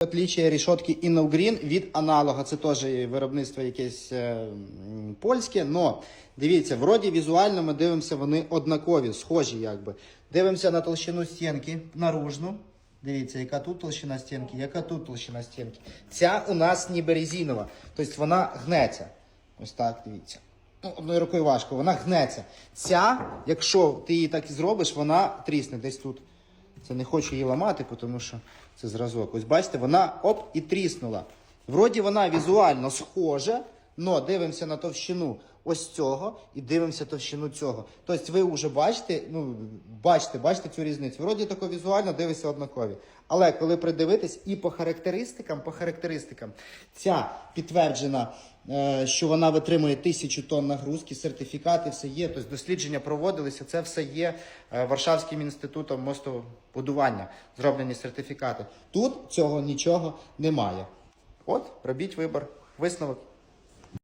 Отличие рішотки Innogreen від аналога. Це теж виробництво якесь е, польське. Но дивіться, вроді візуально ми дивимося, вони однакові, схожі якби. Дивимося на толщину стінки наружну. Дивіться, яка тут толщина стінки, яка тут толщина стінки. Ця у нас ніби резинова. Тобто вона гнеться. Ось так, дивіться. Ну, одною рукою важко, вона гнеться. Ця, якщо ти її так і зробиш, вона трісне десь тут. Це не хочу її ламати, тому що це зразок. Ось бачите, вона оп і тріснула. Вроді вона візуально схожа, але дивимося на товщину ось цього і дивимося товщину цього. Тобто ви вже бачите, ну, бачите, бачите цю різницю. Вроді тако візуально дивиться однакові. Але коли придивитись і по характеристикам, по характеристикам, ця підтверджена, е, що вона витримує тисячу тонн нагрузки, сертифікати, все є. Тобто дослідження проводилися, це все є е, Варшавським інститутом мостобудування, зроблені сертифікати. Тут цього нічого немає. От, робіть вибір, висновок.